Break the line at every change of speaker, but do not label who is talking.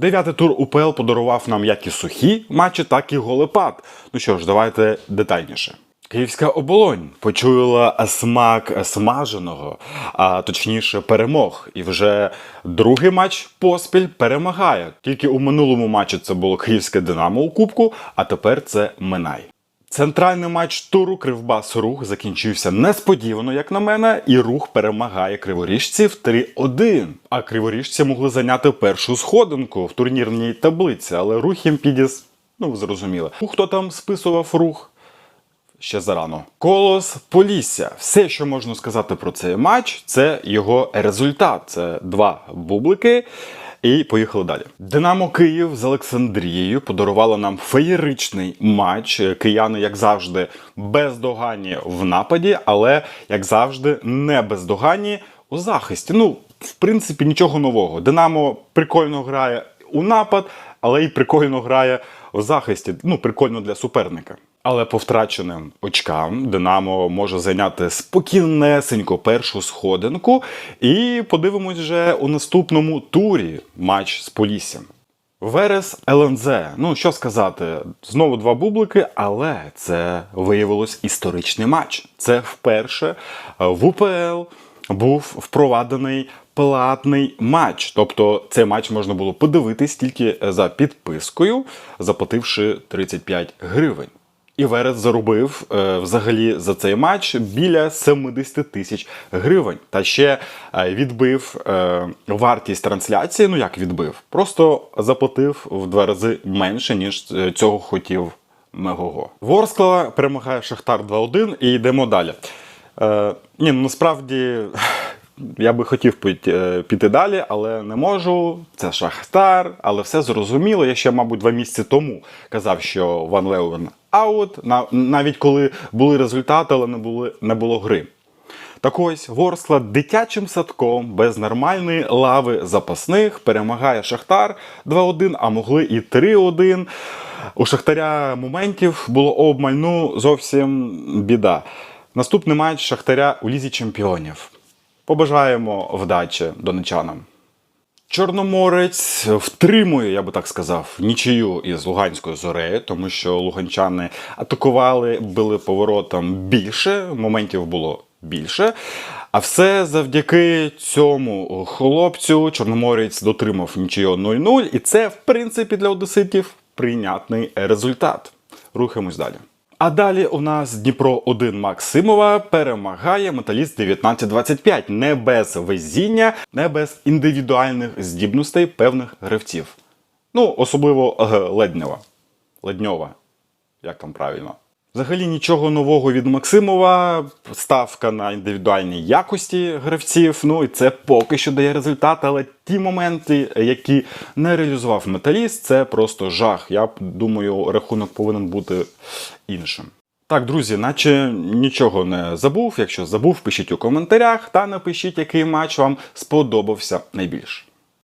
Дев'ятий тур УПЛ подарував нам як і сухі матчі, так і голепад. Ну що ж, давайте детальніше. Київська оболонь почула смак смаженого, а точніше перемог. І вже другий матч поспіль перемагає. Тільки у минулому матчі це було Київське Динамо у Кубку, а тепер це Минай. Центральний матч туру Кривбас Рух закінчився несподівано, як на мене, і рух перемагає криворіжців 3-1. А криворіжці могли зайняти першу сходинку в турнірній таблиці, але рух їм підіс, ну ви. Хто там списував рух? ще зарано. Колос Полісся. Все, що можна сказати про цей матч, це його результат. Це два бублики. І поїхали далі. Динамо Київ з Олександрією подарувало нам феєричний матч. Кияни, як завжди, бездоганні в нападі, але як завжди, не бездоганні у захисті. Ну, в принципі, нічого нового. Динамо прикольно грає у напад, але й прикольно грає у захисті. Ну, прикольно для суперника. Але по втраченим очкам Динамо може зайняти спокійнесенько першу сходинку. І подивимось вже у наступному турі матч з Поліссям. Верес ЛНЗ. Ну що сказати, знову два бублики, але це виявилось історичний матч. Це вперше в УПЛ був впроваджений платний матч. Тобто цей матч можна було подивитись тільки за підпискою, заплативши 35 гривень. І Верес заробив е, взагалі за цей матч біля 70 тисяч гривень. Та ще е, відбив е, вартість трансляції. Ну як відбив? Просто заплатив в два рази менше, ніж е, цього хотів Мегого. Ворскла перемагає Шахтар 2-1 і йдемо далі. Е, ні, ну насправді. Я би хотів піти, е, далі, але не можу. Це Шахтар, але все зрозуміло. Я ще, мабуть, два місяці тому казав, що Ван Леуен аут, навіть коли були результати, але не, були, не було гри. Так ось Ворскла дитячим садком без нормальної лави запасних перемагає Шахтар 2-1, а могли і 3-1. У Шахтаря моментів було обмаль, ну зовсім біда. Наступний матч Шахтаря у Лізі Чемпіонів. Побажаємо вдачі донечанам. Чорноморець втримує, я би так сказав, нічию із Луганською зорею, тому що луганчани атакували, били поворотом більше, моментів було більше. А все завдяки цьому хлопцю Чорноморець дотримав нічию 0-0, і це, в принципі, для одеситів прийнятний результат. Рухаємось далі. А далі у нас Дніпро 1 Максимова перемагає металіст 19-25. Не без везіння, не без індивідуальних здібностей певних гравців. Ну, особливо е, Леднева. Ледньова. Як там правильно? Взагалі нічого нового від Максимова, ставка на індивідуальні якості гравців. Ну і це поки що дає результат, але ті моменти, які не реалізував металіст, це просто жах. Я думаю, рахунок повинен бути іншим. Так, друзі, наче нічого не забув. Якщо забув, пишіть у коментарях та напишіть, який матч вам сподобався найбільше.